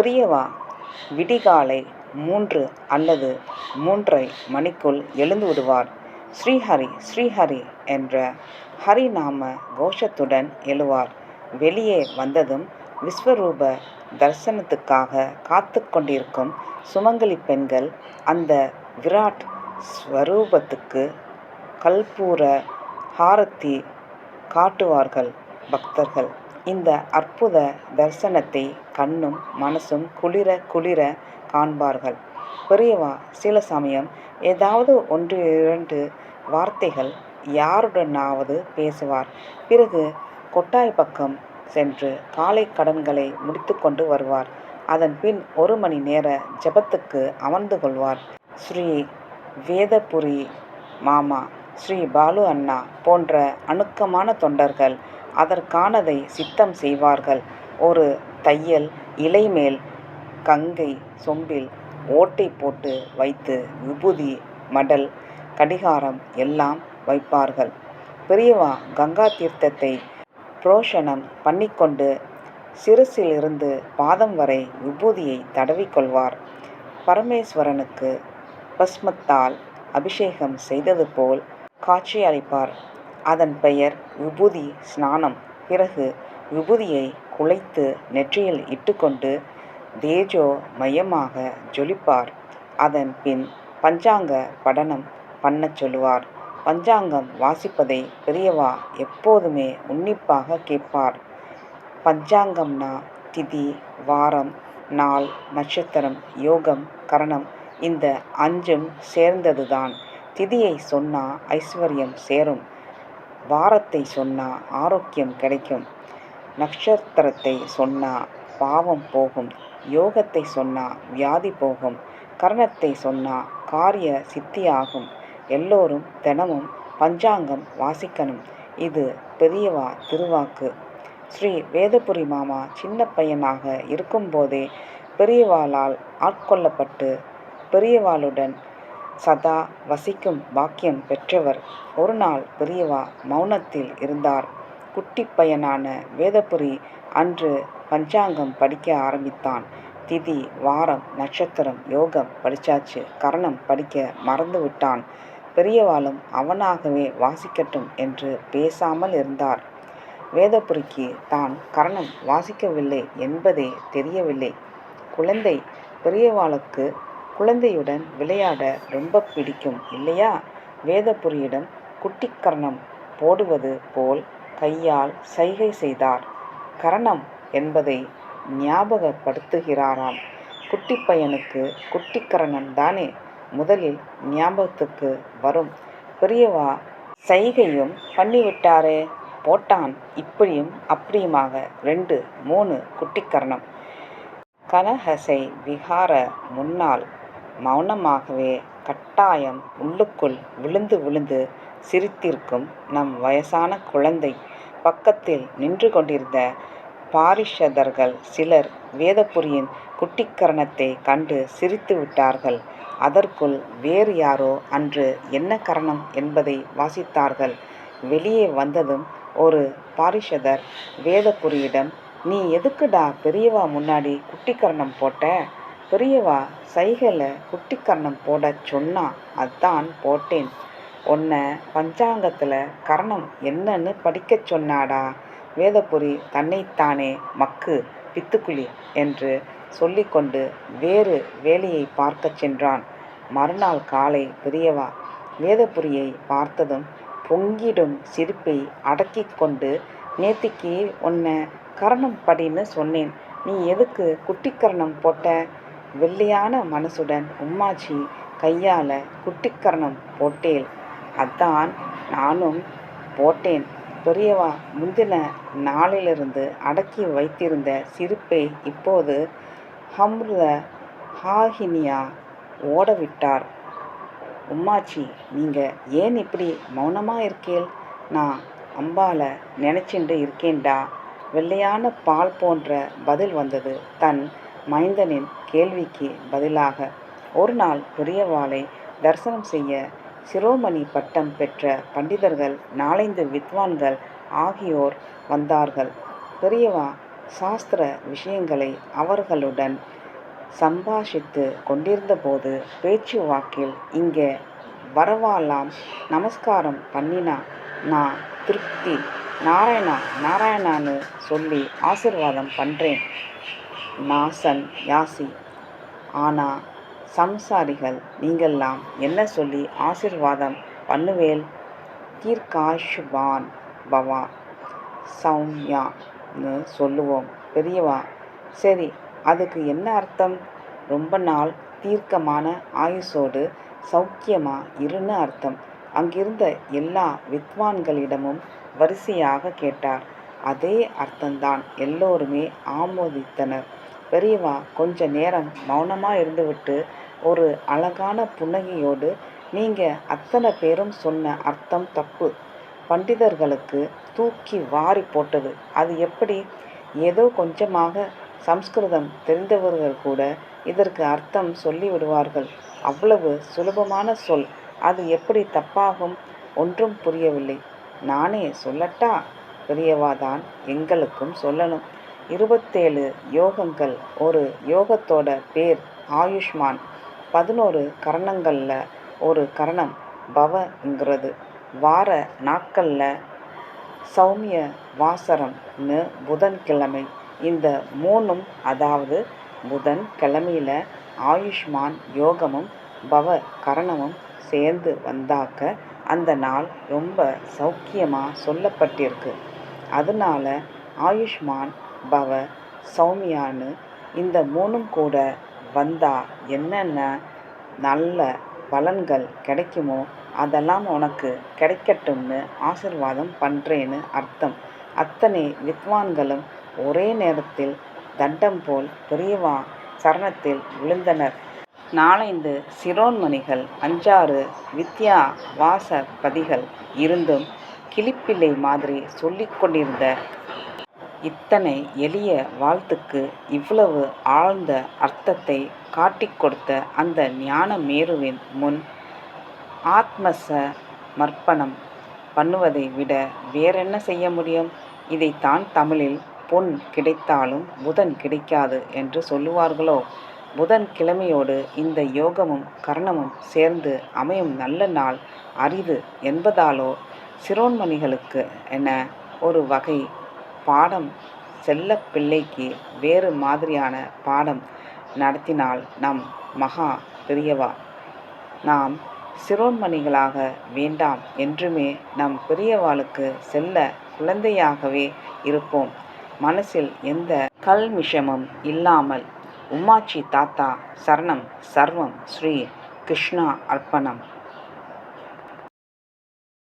பெரியவா விடிகாலை மூன்று அல்லது மூன்றை மணிக்குள் எழுந்து விடுவார். ஸ்ரீஹரி ஸ்ரீஹரி என்ற ஹரிநாம கோஷத்துடன் எழுவார். வெளியே வந்ததும் விஸ்வரூப தரிசனத்துக்காக காத்து கொண்டிருக்கும் சுமங்கலிப் பெண்கள் அந்த விராட் ஸ்வரூபத்துக்கு கல்பூர ஹாரத்தி காட்டுவார்கள். பக்தர்கள் இந்த அற்புத தரிசனத்தை கண்ணும் மனசும் குளிர குளிர காண்பார்கள். பெரியவா சில சமயம் ஏதாவது ஒன்றிரண்டு வார்த்தைகள் யாருடனாவது பேசுவார். பிறகு கொட்டாய் பக்கம் சென்று காலை கடன்களை முடித்துக்கொண்டு வருவார். அதன் பின் ஒரு மணி நேர ஜபத்துக்கு அமர்ந்து கொள்வார். ஸ்ரீ வேதபுரி மாமா ஸ்ரீ பாலு அண்ணா போன்ற அணுக்கமான தொண்டர்கள் அதற்கானதை சித்தம் செய்வார்கள். ஒரு தையல் இலைமேல் கங்கை சொம்பில் ஓட்டை போட்டு வைத்து விபூதி மடல் கடிகாரம் எல்லாம் வைப்பார்கள். பெரியவா கங்கா தீர்த்தத்தை புரோஷனம் பண்ணிக்கொண்டு சிரசிலிருந்து பாதம் வரை விபூதியைத் தடவிக் கொள்வார். பரமேஸ்வரனுக்கு பஸ்மத்தால் அபிஷேகம் செய்தது போல் காட்சியளிப்பார். அதன் பெயர் விபூதி ஸ்நானம். பிறகு விபூதியை குழைத்து நெற்றியில் இட்டுக்கொண்டு தேஜோ மயமாக ஜொலிப்பார். அதன் பின் பஞ்சாங்க படனம் பண்ணச் சொல்லுவார். பஞ்சாங்கம் வாசிப்பதை பெரியவா எப்போதுமே உன்னிப்பாக கேட்பார். பஞ்சாங்கம்னா திதி வாரம் நாள் நட்சத்திரம் யோகம் கரணம் இந்த அஞ்சும் சேர்ந்ததுதான். திதியை சொன்னா ஐஸ்வர்யம் சேரும். வாரத்தை சொன்னால் ஆரோக்கியம் கிடைக்கும். நட்சத்திரத்தை சொன்னால் பாவம் போகும். யோகத்தை சொன்னால் வியாதி போகும். கர்ணத்தை சொன்னால் காரிய சித்தியாகும். எல்லோரும் தினமும் பஞ்சாங்கம் வாசிக்கணும். இது பெரியவா திருவாக்கு. ஸ்ரீ வேதபுரி மாமா சின்ன பையனாக இருக்கும்போதே பெரியவாளால் ஆட்கொள்ளப்பட்டு பெரியவாளுடன் சதா வசிக்கும் பாக்கியம் பெற்றவர். ஒரு நாள் பெரியவா மௌனத்தில் இருந்தார். குட்டி பையனான வேதபுரி அன்று பஞ்சாங்கம் படிக்க ஆரம்பித்தான். திதி வாரம் நட்சத்திரம் யோகம் படிச்சாச்சு. கரணம் படிக்க மறந்து விட்டான் பெரியவாளும் அவனாகவே வாசிக்கட்டும் என்று பேசாமல் இருந்தார். வேதபுரிக்கு தான் கரணம் வாசிக்கவில்லை என்பதே தெரியவில்லை. குழந்தை பெரியவாளுக்கு குழந்தையுடன் விளையாட ரொம்ப பிடிக்கும் இல்லையா? வேதபுரியிடம் குட்டிக்கர்ணம் போடுவது போல் கையால் சைகை செய்தார். கரணம் என்பதை ஞாபகப்படுத்துகிறாராம். குட்டி பையனுக்கு குட்டிக்கரணம் கரணம்தானே முதலில் ஞாபகத்துக்கு வரும். பெரியவா சைகையும் பண்ணிவிட்டாரே. போட்டான் இப்படியும் அப்படியுமாக ரெண்டு மூணு குட்டிக்கரணம் கனஹசை விஹார முன்னால் மௌனமாகவே கட்டாயம் உள்ளுக்குள் விழுந்து விழுந்து சிரித்திருக்கும் நம் வயசான குழந்தை. பக்கத்தில் நின்று கொண்டிருந்த பாரிஷதர்கள் சிலர் வேதபுரியின் குட்டிக்கரணத்தை கண்டு சிரித்து விட்டார்கள். அதற்குள் வேறு யாரோ அன்று என்ன கரணம் என்பதை வாசித்தார்கள். வெளியே வந்ததும் ஒரு பாரிஷதர் வேதபுரியிடம் நீ எதுக்குடா பெரியவா முன்னாடி குட்டிக்கரணம் போட்ட? பெரியவா சைகளை குட்டிக் கரணம் போடச் சொன்னா அதான் போட்டேன். உன்னை பஞ்சாங்கத்தில் கரணம் என்னன்னு படிக்கச் சொன்னாடா. வேதபுரி தன்னைத்தானே மக்கு பித்துக்குழி என்று சொல்லிக்கொண்டு வேறு வேலையை பார்க்கச் சென்றான். மறுநாள் காலை பெரியவா வேதபுரியை பார்த்ததும் பொங்கிடும் சிரிப்பை அடக்கி கொண்டு நேத்திக்கு உன்னை கரணம் படின்னு சொன்னேன். நீ எதுக்கு குட்டிக்கரணம் போட்ட? வெள்ளையான மனசுடன் உம்மாச்சி கையால் குட்டிக்கரணம் போட்டேன் போட்டேள். அதான் நானும் போட்டேன். பெரியவா முந்தின நாளிலிருந்து அடக்கி வைத்திருந்த சிரிப்பை இப்போது ஹம்ருத ஹாகினியா ஓடவிட்டார். உம்மாச்சி நீங்கள் ஏன் இப்படி மௌனமாக இருக்கேள்? நான் அம்பாள நெனச்சிண்டு இருக்கேன்டா. வெள்ளையான பால் போன்ற பதில் வந்தது தன் மைந்தனின் கேள்விக்கு பதிலாக. ஒரு நாள் பெரியவாளை தரிசனம் செய்ய சிரோமணி பட்டம் பெற்ற பண்டிதர்கள் நாலைந்து வித்வான்கள் ஆகியோர் வந்தார்கள். பெரியவா சாஸ்திர விஷயங்களை அவர்களுடன் சம்பாஷித்து கொண்டிருந்தபோது பேச்சு வாக்கில் இங்கே வரவாலாம் நமஸ்காரம் பண்ணினா நான் திருப்தி நாராயணா நாராயணான்னு சொல்லி ஆசிர்வாதம் பண்ணுறேன் நாசன் யாசி. ஆனா சம்சாரிகள் நீங்கள்லாம் என்ன சொல்லி ஆசிர்வாதம் பண்ணுவேல்? தீர்க்காயுஷ்பான் பவா. சௌமியான்னு சொல்லுவோம் பெரியவா. சரி அதுக்கு என்ன அர்த்தம்? ரொம்ப நாள் தீர்க்கமான ஆயுசோடு சௌக்கியமாக இருன்னு அர்த்தம். அங்கிருந்த எல்லா வித்வான்களிடமும் வரிசையாக கேட்டார். அதே அர்த்தம்தான் எல்லோருமே ஆமோதித்தனர். பெரியவா கொஞ்ச நேரம் மௌனமாக இருந்துவிட்டு ஒரு அழகான புன்னகையோடு நீங்கள் அத்தனை பேரும் சொன்ன அர்த்தம் தப்பு. பண்டிதர்களுக்கு தூக்கி வாரி போட்டது. அது எப்படி? ஏதோ கொஞ்சமாக சம்ஸ்கிருதம் தெரிந்தவர்கள் கூட இதற்கு அர்த்தம் சொல்லிவிடுவார்கள் அவ்வளவு சுலபமான சொல். அது எப்படி தப்பாகும்? ஒன்றும் புரியவில்லை. நானே சொல்லட்டா? பெரியவாதான் எங்களுக்கும் சொல்லணும். இருபத்தேழு யோகங்கள் ஒரு யோகத்தோட பேர் ஆயுஷ்மான். பதினோரு கரணங்களில் ஒரு கரணம் பவங்கிறது. வார நாட்களில் சௌமிய வாசரம்னு புதன்கிழமை. இந்த மூணும் அதாவது புதன் கிழமையில ஆயுஷ்மான் யோகமும் பவ கரணமும் சேர்ந்து வந்தாக்க அந்த நாள் ரொம்ப சௌக்கியமாக சொல்லப்பட்டிருக்கு. அதனால ஆயுஷ்மான் பவ சௌமியான்னு இந்த மூணும் கூட வந்தால் என்னென்ன நல்ல பலன்கள் கிடைக்குமோ அதெல்லாம் உனக்கு கிடைக்கட்டும்னு ஆசிர்வாதம் பண்ணுறேன்னு அர்த்தம். அத்தனை வித்வான்களும் ஒரே நேரத்தில் தண்டம் போல் பெரியவா சரணத்தில் விழுந்தனர். நாலைந்து சிரோன்மணிகள் அஞ்சாறு வித்யா வாசபதிகள் இருந்தும் கிளிப்பிள்ளை மாதிரி சொல்லிக்கொண்டிருந்த இத்தனை எளிய வாழ்த்துக்கு இவ்வளவு ஆழ்ந்த அர்த்தத்தை காட்டிக் கொடுத்த அந்த ஞான மேருவின் முன் ஆத்மசமர்ப்பணம் பண்ணுவதை விட வேறென்ன செய்ய முடியும்? இதைத்தான் தமிழில் பொன் கிடைத்தாலும் புதன் கிடைக்காது என்று சொல்லுவார்களோ? புதன் கிழமையோடு இந்த யோகமும் கரணமும் சேர்ந்து அமையும் நல்ல நாள் அரிது என்பதாலோ? சிரோன்மணிகளுக்கு என ஒரு வகை பாடம் செல்ல பிள்ளைக்கு வேறு மாதிரியான பாடம் நடத்தினால் நம் மகா பெரியவா. நாம் சிரோன்மணிகளாக வேண்டாம் என்றுமே நம் பெரியவாளுக்கு செல்ல குழந்தையாகவே இருப்போம். மனசில் எந்த கல்மிஷமும் இல்லாமல் உமாச்சி தாத்தா சரணம் சர்வம் ஸ்ரீ கிருஷ்ணா அர்ப்பணம்.